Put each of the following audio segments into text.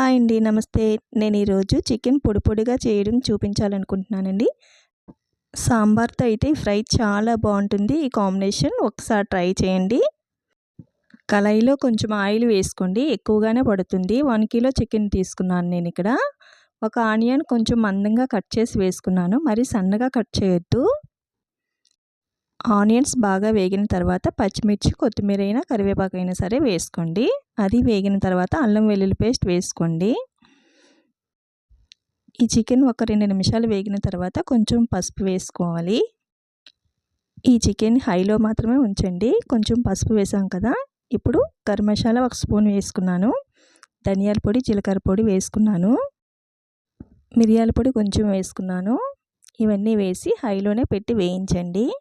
Hi అండి నమస్తే. నేను ఈరోజు చికెన్ పొడి పొడిగా చేయడం చూపించాలనుకుంటున్నానండి. సాంబార్తో అయితే ఫ్రై చాలా బాగుంటుంది. ఈ కాంబినేషన్ ఒకసారి ట్రై చేయండి. కళాయిలో కొంచెం ఆయిల్ వేసుకోండి. ఎక్కువగానే పడుతుంది. వన్ కిలో చికెన్ తీసుకున్నాను నేను ఇక్కడ. ఒక ఆనియన్ కొంచెం మందంగా కట్ చేసి వేసుకున్నాను. మరి సన్నగా కట్ చేయొద్దు. ఆనియన్స్ బాగా వేగిన తర్వాత పచ్చిమిర్చి కొత్తిమీర అయినా కరివేపాకు అయినా సరే వేసుకోండి. అది వేగిన తర్వాత అల్లం వెల్లుల్లి పేస్ట్ వేసుకోండి. ఈ చికెన్ ఒక రెండు నిమిషాలు వేగిన తర్వాత కొంచెం పసుపు వేసుకోవాలి. ఈ చికెన్ హైలో మాత్రమే ఉంచండి. కొంచెం పసుపు వేసాం కదా ఇప్పుడు గరం మసాలా ఒక స్పూన్ వేసుకున్నాను. ధనియాల పొడి జీలకర్ర పొడి వేసుకున్నాను. మిరియాల పొడి కొంచెం వేసుకున్నాను. ఇవన్నీ వేసి హైలోనే పెట్టి వేయించండి.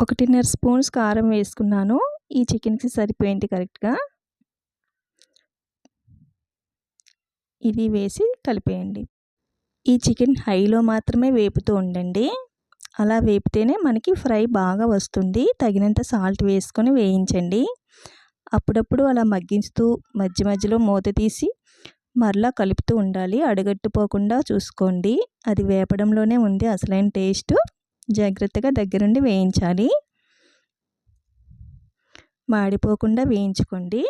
ఒకటిన్నర స్పూన్స్ కారం వేసుకున్నాను. ఈ చికెన్కి సరిపోయింది కరెక్ట్గా. ఇది వేసి కలిపేయండి. ఈ చికెన్ హైలో మాత్రమే వేపుతూ ఉండండి. అలా వేపితేనే మనకి ఫ్రై బాగా వస్తుంది. తగినంత సాల్ట్ వేసుకొని వేయించండి. అప్పుడప్పుడు అలా మగ్గించుతూ మధ్య మధ్యలో మూత తీసి మరలా కలుపుతూ ఉండాలి. అడగట్టుపోకుండా చూసుకోండి. అది వేపడంలోనే ఉంది. అసలైన టేస్ట్. జాగ్రత్తగా దగ్గరుండి వేయించాలి. మాడిపోకుండా వేయించుకోండి.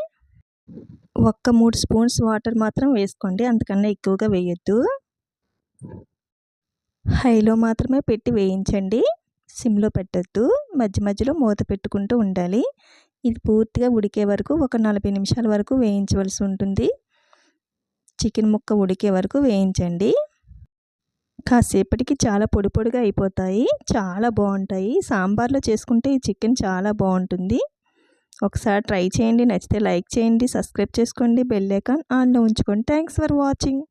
ఒక్క మూడు స్పూన్స్ వాటర్ మాత్రం వేసుకోండి. అంతకన్నా ఎక్కువగా వేయొద్దు. హైలో మాత్రమే పెట్టి వేయించండి. సిమ్లో పెట్టద్దు. మధ్య మధ్యలో మూత పెట్టుకుంటూ ఉండాలి. ఇది పూర్తిగా ఉడికే వరకు ఒక నలభై నిమిషాల వరకు వేయించవలసి ఉంటుంది. చికెన్ ముక్క ఉడికే వరకు వేయించండి. కాసేపటికి చాలా పొడి పొడిగా అయిపోతాయి. చాలా బాగుంటాయి. సాంబార్లో చేసుకుంటే ఈ చికెన్ చాలా బాగుంటుంది. ఒకసారి ట్రై చేయండి. నచ్చితే లైక్ చేయండి. సబ్స్క్రైబ్ చేసుకోండి. బెల్ ఐకాన్ ఆన్లో ఉంచుకోండి. Thanks for watching.